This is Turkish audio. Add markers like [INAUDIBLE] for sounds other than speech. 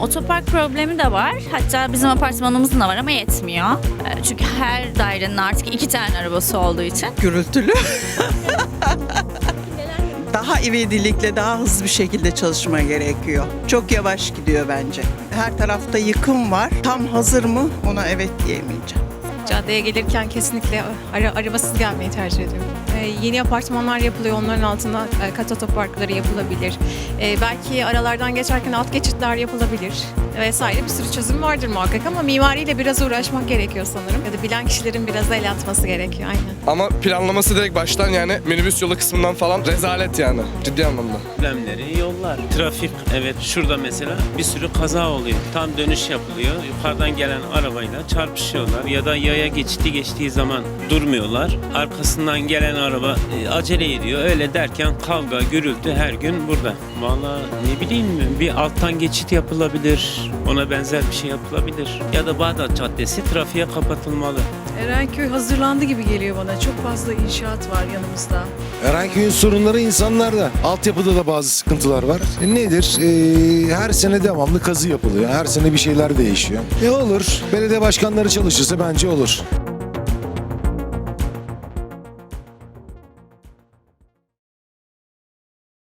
Otopark problemi de var. Hatta bizim apartmanımızın da var ama yetmiyor. Ee, Çünkü her dairenin artık iki tane arabası olduğu için. gürültülü. [LAUGHS] daha ivedilikle daha hızlı bir şekilde çalışma gerekiyor. Çok yavaş gidiyor bence. Her tarafta yıkım var. Tam hazır mı? Ona evet diyemeyeceğim. Caddeye gelirken kesinlikle ara, arabasız gelmeyi tercih ediyorum. Ee, yeni apartmanlar yapılıyor, onların altında e, kat otoparkları yapılabilir. Ee, belki aralardan geçerken alt geçitler yapılabilir vesaire bir sürü çözüm vardır muhakkak ama mimariyle biraz uğraşmak gerekiyor sanırım. Ya da bilen kişilerin biraz el atması gerekiyor aynen. Ama planlaması direkt baştan yani minibüs yolu kısmından falan rezalet yani ciddi anlamda. problemleri yollar. Trafik evet şurada mesela bir sürü kaza oluyor. Tam dönüş yapılıyor. Yukarıdan gelen arabayla çarpışıyorlar ya da yaya geçti geçtiği zaman durmuyorlar. Arkasından gelen araba e, acele ediyor. Öyle derken kavga, gürültü her gün burada. Vallahi ne bileyim bir alttan geçit yapılabilir. Ona benzer bir şey yapılabilir. Ya da Bağdat Caddesi trafiğe kapatılmalı. Erenköy hazırlandı gibi geliyor bana. Çok fazla inşaat var yanımızda. Erenköy'ün sorunları insanlarda. Altyapıda da bazı sıkıntılar var. E nedir? E, her sene devamlı kazı yapılıyor. Her sene bir şeyler değişiyor. E olur. Belediye başkanları çalışırsa bence olur.